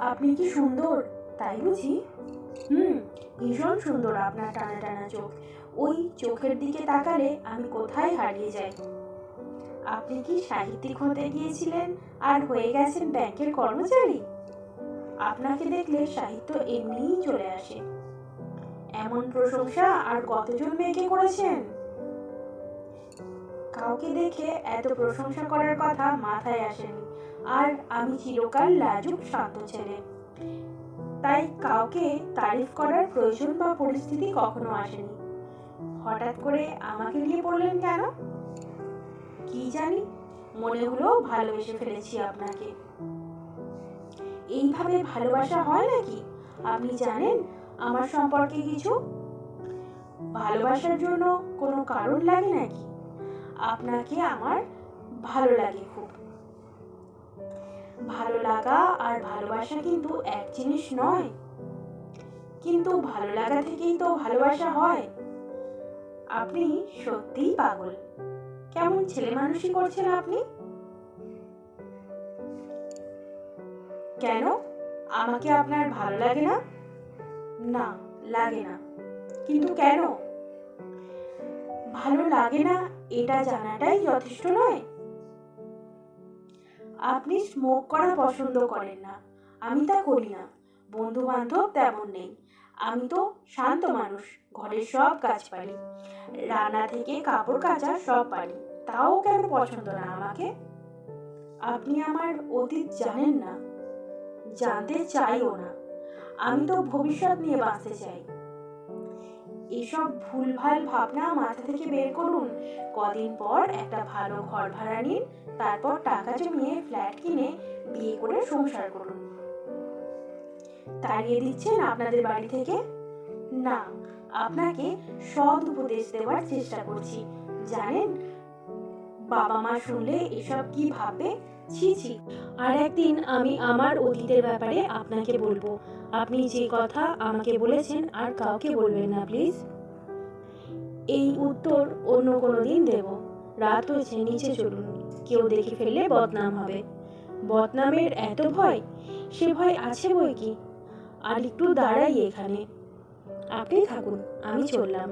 আপনি কি সুন্দর? তাই বুঝি? হুম, ভীষণ সুন্দর আপনার টানা টানা চোখ। ওই চোখের দিকে তাকালে আমি কোথায় হারিয়ে যাই? আপনি কি সাহিত্যিক হতে গিয়েছিলেন আর হয়ে গেছেন ব্যাংকের কর্মচারী? আপনাকে দেখলে সাহিত্য এমনিই চলে আসে। এমন প্রশংসা আর কতজন মেয়েকে করেছেন? কাউকে দেখে এত প্রশংসা করার কথা মাথায় আসেনি। আর আমি চিরকাল লাজুক শান্ত ছেলে। তাই কাউকে তারিফ করার প্রয়োজন বা পরিস্থিতি কখনো আসেনি। হঠাৎ করে আমাকে নিয়ে পড়লেন কেন? কি জানি? মনে হলো ভালোবেসে ফেলেছি আপনাকে। এইভাবে ভালোবাসা হয় নাকি? আপনি জানেন আমার সম্পর্কে কিছু? ভালোবাসার জন্য কোনো কারণ লাগে নাকি? আপনাকে আমার ভালো লাগে খুব। ভালো লাগা আর ভালোবাসা কিন্তু এক জিনিস নয়। কিন্তু ভালো লাগা থেকেই তো ভালোবাসা হয়। আপনি সত্যিই পাগল। কেমন ছেলে মানুষই করছেন আপনি? কেন? আমাকে আপনার ভালো লাগে না? না, লাগে না। কিন্তু কেন? ভালো লাগে না, এটা জানাটাই যথেষ্ট নয়। আপনি স্মোক করা পছন্দ করেন না। আমি তা করি না। বন্ধু বান্ধব তেমন নেই। আমি তো শান্ত মানুষ, ঘরের সব কাজ পারি। রান্না থেকে কাপড় কাচা সব পারি। তাও কেন পছন্দ না আমাকে? আপনি আমার অতীত জানেন না। জানতে চাইও না। আমি তো ভবিষ্যৎ নিয়ে বাঁচতে চাই। এসব ভুলভাল ভাবনা মাথা থেকে বের করুন। কদিন পর একটা ভালো ঘর ভাড়া নিন, তারপর টাকা জমিয়ে ফ্ল্যাট কিনে বিয়ে করে সংসার করুন। তাড়িয়ে দিচ্ছেন আপনাদের বাড়ি থেকে? না, আপনাকে সৎ উপদেশ দেওয়ার চেষ্টা করছি। জানেন, বাবা মা শুনলে এসব কি ভাববে ছি ছি। আর একদিন আমি আমার অতীতের ব্যাপারে আপনাকে বলব। আপনি যে কথা আমাকে বলেছেন আর কাউকে বলবেন না, প্লিজ। এই উত্তর অন্য কোনো দিন দেব। রাত হয়েছে, নিচে চলুন। কেউ দেখে ফেললে বদনাম হবে। বদনামের এত ভয়? সে ভয় আছে বই কি? আর একটু দাঁড়াই এখানে। আপনি থাকুন, আমি চললাম।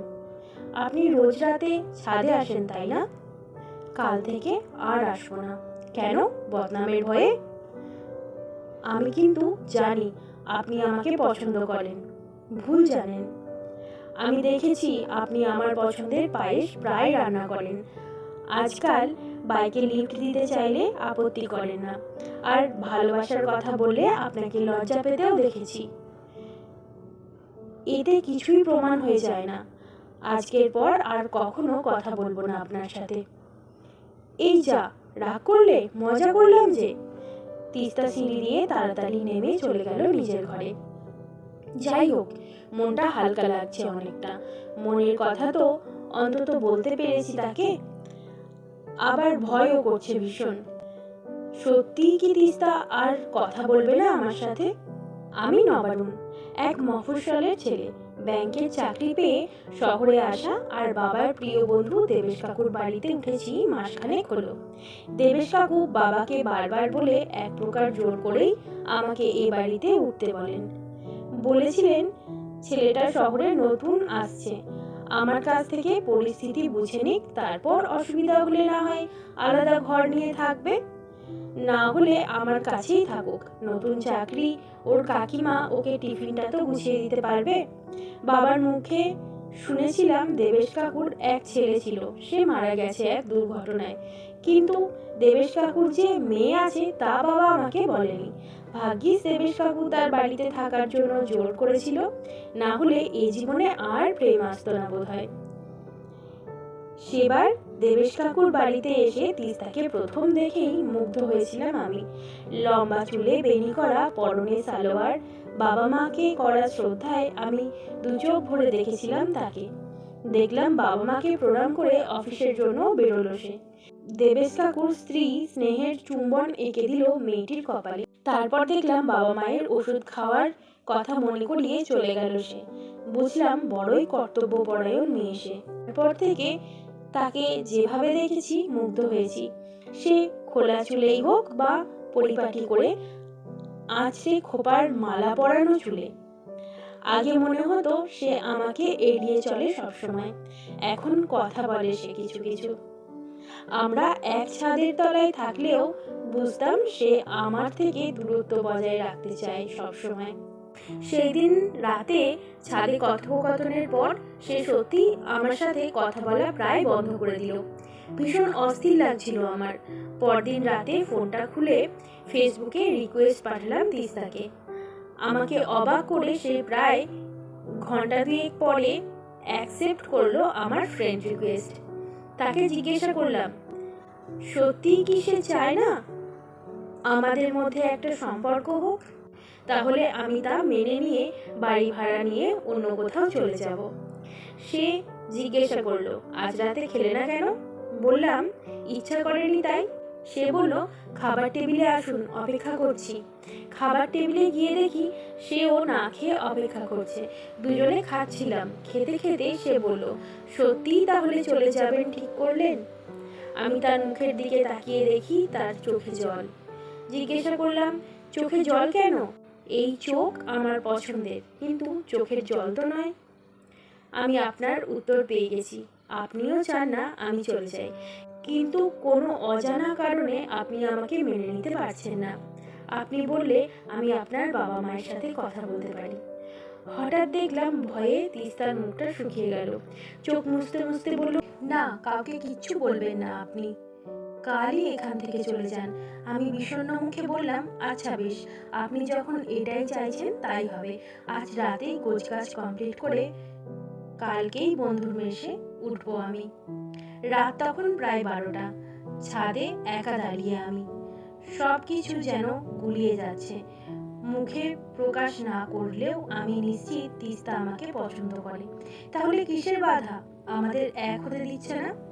আপনি রোজ রাতে ছাদে আসেন, তাই না? কাল থেকে আর আসব না। কেন বদনামের ভয়ে? আমি কিন্তু জানি আপনি আমাকে পছন্দ করেন। ভুল জানেন। আমি দেখেছি আপনি আমার পছন্দের পায়েস প্রায় রান্না করেন। আজকাল বাইকে লিফট দিতে চাইলে আপত্তি করেন না। আর ভালোবাসার কথা বললে আপনাকে লজ্জা পেতেও দেখেছি। এতে কিছুই প্রমাণ হয়ে যায় না। আজকের পর আর কখনো কথা বলব না আপনার সাথে। এই যা রাগ করলে মজা করলাম যে। তিস্তা সিঁড়ি দিয়ে তাড়াতাড়ি নেমে চলে গেল নিজের ঘরে। যাই হোক, মনটা হালকা লাগছে অনেকটা। মনের কথা তো অন্তত বলতে পেরেছি তাকে। আবার ভয়ও করছে ভীষণ। সত্যিই কি তিস্তা আর কথা বলবে না আমার সাথে? আমি নবারুণ এক মফস্বলের ছেলে। ব্যাংকের চাকরি পেয়ে শহরে আসা আর বাবার প্রিয় বন্ধু দেবেশ কাকুর বাড়িতে উঠেছি মাসখানেক হলো। দেবেশ কাকু বাবাকে বারবার বলে এক প্রকার জোর করেই আমাকে এ বাড়িতে উঠতে বলেন। বলেছিলেন, ছেলেটা শহরে নতুন আসছে। আমার কাছ থেকে পরিস্থিতি বুঝে নিক, তারপর অসুবিধা হলে না হয় আলাদা ঘর নিয়ে থাকবে। না হলে আমার কাছেই থাকুক। নতুন চাকরি, ওর কাকিমা ওকে টিফিনটা তো গুছিয়ে দিতে পারবে। বাবার মুখে শুনেছিলাম দেবেশ কাকুর এক ছেলে ছিল। সে মারা গেছে এক দুর্ঘটনায়। কিন্তু দেবেশ কাকুর যে মেয়ে আছে, তা বাবা আমাকে বলেনি। ভাগ্যিস দেবেশ কাকু তার বাড়িতে থাকার জন্য জোর করেছিল। না হলে এই জীবনে আর প্রেম আসতো না বোধ হয় সেবার দেবেশ কাকুর বাড়িতে এসে তিস্তাকে প্রথম দেখেই মুগ্ধ হয়েছিলাম আমি। লম্বা চুলে বেনি করা, পরনে সালোয়ার, বাবা মাকে করা শ্রদ্ধায় আমি দু চোখ ভরে দেখেছিলাম তাকে। দেখলাম বাবা মাকে প্রণাম করে অফিসের জন্য বেরোলো সে। দেবেশ কাকুর স্ত্রী স্নেহের চুম্বন এঁকে দিল মেয়েটির কপালে। তারপর দেখলাম বাবা মায়ের ওষুধ খাওয়ার কথা মনে করিয়ে চলে গেল সে। বুঝলাম বড়ই কর্তব্যপরায়ণ মেয়ে সে। তারপর থেকে তাকে যেভাবে দেখেছি মুগ্ধ হয়েছি। সে খোলা চুলেই হোক বা পরিপাটি করে আঁচড়ে খোপার মালা পরানো চুলে। আগে মনে হতো সে আমাকে এড়িয়ে চলে সবসময়। এখন কথা বলে সে কিছু কিছু। আমরা এক ছাদের তলায় থাকলেও বুঝতাম সে আমার থেকে দূরত্ব বজায় রাখতে চায় সবসময়। সেই দিন রাতে ছাদে কথোপকথনের পর সে সত্যি আমার সাথে কথা বলা প্রায় বন্ধ করে দিল। ভীষণ অস্থির লাগছিল আমার। পরদিন রাতে ফোনটা খুলে ফেসবুকে রিকোয়েস্ট পাঠালাম তিস্তাকে। আমাকে অবাক করে সে প্রায় ঘণ্টা দুয়েক পরে অ্যাকসেপ্ট করল আমার ফ্রেন্ড রিকোয়েস্ট তাকে জিজ্ঞাসা করলাম সত্যি কি সে চায় না? আমাদের মধ্যে একটা সম্পর্ক হোক? তাহলে আমি তা মেনে নিয়ে বাড়ি ভাড়া নিয়ে অন্য কোথাও চলে যাব। সে জিজ্ঞাসা করল, আজ রাতে খেলে না কেন? বললাম, ইচ্ছা করেনি তাই। সে বলল, খাবার টেবিলে আসুন, অপেক্ষা করছি। খাবার টেবিলে গিয়ে দেখি সে ও না খেয়ে অপেক্ষা করছে। দুজনে খাচ্ছিলাম। খেতে খেতে সে বলল, সত্যিই তাহলে চলে যাবেন, ঠিক করলেন? আমি তার মুখের দিকে তাকিয়ে দেখি তার চোখে জল। জিজ্ঞাসা করলাম, চোখে জল কেন? এই চোখ আমার পছন্দের, কিন্তু চোখের জল তো নয়। আমি আপনার উত্তর পেয়ে গেছি। আপনিও চান না আমি চলে যাই। কিন্তু কোনো অজানা কারণে আপনি আমাকে মেনে নিতে পারছেন না। আপনি বললে আমি আপনার বাবা মায়ের সাথে কথা বলতে পারি। হঠাৎ দেখলাম ভয়ে তিস্তার মুখটা শুকিয়ে গেল। চোখ মুছতে মুছতে বলল, না, কাউকে কিচ্ছু বলবেন না আপনি। কালই এখান থেকে চলে যান। আমি বিষণ্ণ মুখে বললাম আচ্ছা বেশ, আপনি যখন এটাই চাইছেন তাই হবে। আজ রাতেই গোছগাছ কমপ্লিট করে কালকেই বন্ধুর মেশে উঠবো আমি। রাত তখন প্রায় বারোটা। ছাদে একা দাঁড়িয়ে আমি। সব কিছু যেন গুলিয়ে যাচ্ছে। মুখে প্রকাশ না করলেও আমি নিশ্চিত তিস্তা আমাকে পছন্দ করে। তাহলে কিসের বাধা? আমাদের এক হতে দিচ্ছে না?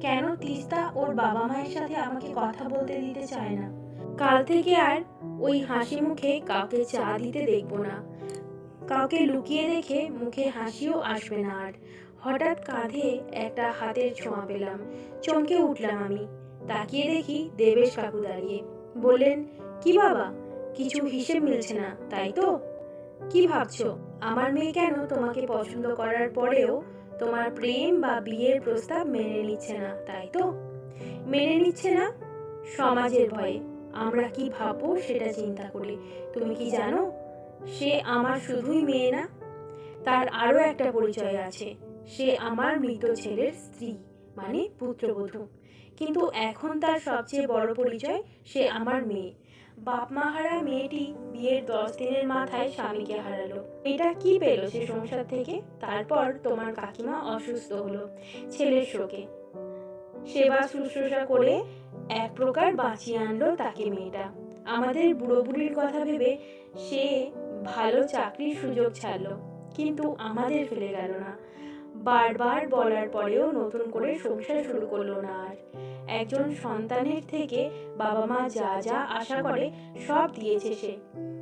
কেন তিস্তা ওর বাবা মায়ের সাথে আমাকে কথা বলতে দিতে চায় না? কাল থেকে আর ওই হাসি মুখে কাউকে চা দিতে দেখব না। কাউকে লুকিয়ে দেখে মুখে হাসিও আসবে না আর। হঠাৎ কাঁধে একটা হাতের ছোঁয়া পেলাম। চমকে উঠলাম আমি। তাকিয়ে দেখি দেবেশ কাকু দাঁড়িয়ে। বললেন, কি বাবা? কিছু হিসেব মিলছে না, তাই তো? কি ভাবছ? আমার মেয়ে কেন তোমাকে পছন্দ করার পরেও তোমার প্রেম বা বিয়ের প্রস্তাব মেনে নিচ্ছে না, তাই তো? মেনে নিচ্ছে না? সমাজের ভয়ে। আমরা কি ভাববো সেটা চিন্তা করে। তুমি কি জানো? সে আমার শুধুই মেয়ে না, তার আরও একটা পরিচয় আছে। সে আমার মৃত ছেলের স্ত্রী মানে পুত্রবধূ। কিন্তু এখন তার সবচেয়ে বড় পরিচয় সে আমার মেয়ে। বাপ মা হারা মেয়েটি বিয়ের দশ দিনের মাথায় স্বামীকে হারালো। এটা কি পেল সে সংসার থেকে? তারপর তোমার কাকিমা অসুস্থ হলো ছেলের শোকে। সেবা শুশ্রূষা করে এক প্রকার বাঁচিয়ে আনলো তাকে মেয়েটা। আমাদের বুড়ো বুড়ির কথা ভেবে সে ভালো চাকরির সুযোগ ছাড়লো, কিন্তু আমাদের ফেলে গেল না। বারবার বলার পরেও নতুন করে সংসার শুরু করল না আর। একজন সন্তানের থেকে বাবা মা যা যা আশা করে, সব দিয়েছে সে।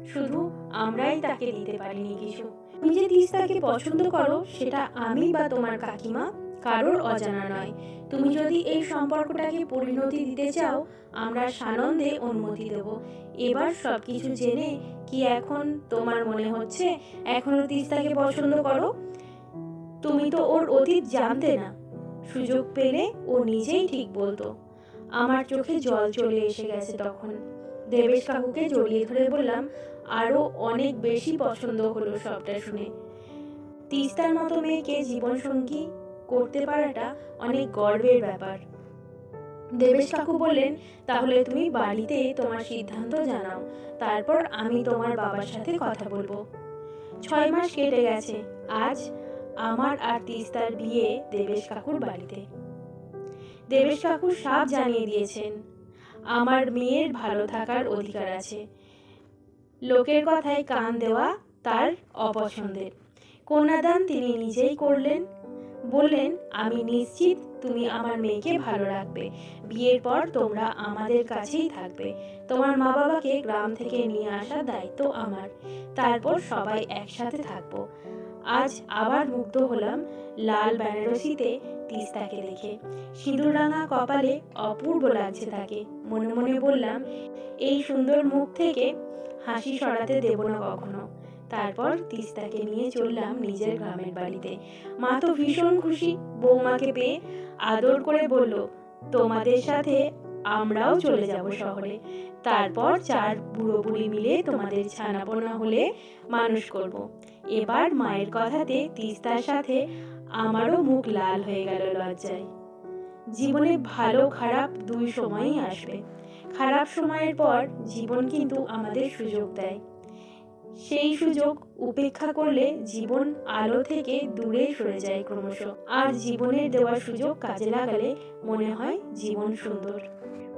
শুধু আমরাই তাকে দিতে পারিনি কিছু। তুমি যে তিস্তাকে পছন্দ করো, সেটা আমি বা তোমার কাকিমা কারোর অজানা নয়। তুমি যদি এই সম্পর্কটাকে পরিণতি দিতে চাও, আমরা সানন্দে অনুমতি দেব। এবার সব কিছু জেনে কি এখন তোমার মনে হচ্ছে? এখনও তিস্তাকে পছন্দ করো? তুমি তো ওর অতীত জানতে না। সুযোগ পেলে ও নিজেই ঠিক বলতো। আমার চোখে জল চলে এসে গেছে তখন। দেবেশ কাকুকে জড়িয়ে ধরে বললাম আরও অনেক বেশি পছন্দ হলো সবটা শুনে। তিস্তার মতো মেয়েকে জীবনসঙ্গী করতে পারাটা অনেক গর্বের ব্যাপার। দেবেশ কাকু বললেন, তাহলে তুমি বাড়িতে তোমার সিদ্ধান্ত জানাও, তারপর আমি তোমার বাবার সাথে কথা বলব। ছয় মাস কেটে গেছে, আজ আমার আর তিস্তার বিয়ে দেবেশ কাকুর বাড়িতে। দেবেশ কাকুর সাপ জানিয়ে দিয়েছেন, আমার মেয়ের ভালো থাকার অধিকার আছে। লোকের কথায় কান দেওয়া তার অপছন্দের। কন্যাদান তিনি নিজেই করলেন। বললেন, আমি নিশ্চিত তুমি আমার মেয়েকে ভালো রাখবে। বিয়ের পর তোমরা আমাদের কাছেই থাকবে। তোমার মা বাবাকে গ্রাম থেকে নিয়ে আসার দায়িত্ব আমার। তারপর সবাই একসাথে থাকব। আজ আবার মুগ্ধ হলাম লাল বেনারসিতে তিস্তাকে দেখে। সিঁদুররাঙা কপালে অপূর্ব লাগছে তাকে। মনে মনে বললাম, এই সুন্দর মুখ থেকে হাসি সরাতে দেব না কখনো। তারপর তিস্তাকে নিয়ে চললাম নিজের গ্রামের বাড়িতে। মা তো ভীষণ খুশি। বৌমাকে পেয়ে আদর করে বলল, তোমাদের সাথে আমরাও চলে যাব শহরে। তারপর চার বুড়ো বুড়ি মিলে তোমাদের ছানাপোনা হলে মানুষ করব। এবার মায়ের কথাতে তিস্তার সাথে আমারও মুখ লাল হয়ে গেল লজ্জায়। জীবনে ভালো খারাপ দুই সময়ই আসবে। খারাপ সময়ের পর জীবন কিন্তু আমাদের সুযোগ দেয়। সেই সুযোগ উপেক্ষা করলে জীবন আলো থেকে দূরে সরে যায় ক্রমশ। আর জীবনের দেওয়া সুযোগ কাজে লাগালে মনে হয় জীবন সুন্দর।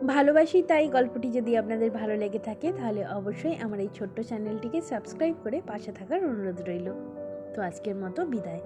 ভালোবাসি, তাই গল্পটি যদি আপনাদের ভালো লেগে থাকে, তাহলে অবশ্যই আমার এই ছোট্ট চ্যানেলটিকে সাবস্ক্রাইব করে পাশে থাকার অনুরোধ রইল। তো আজকের মতো বিদায়।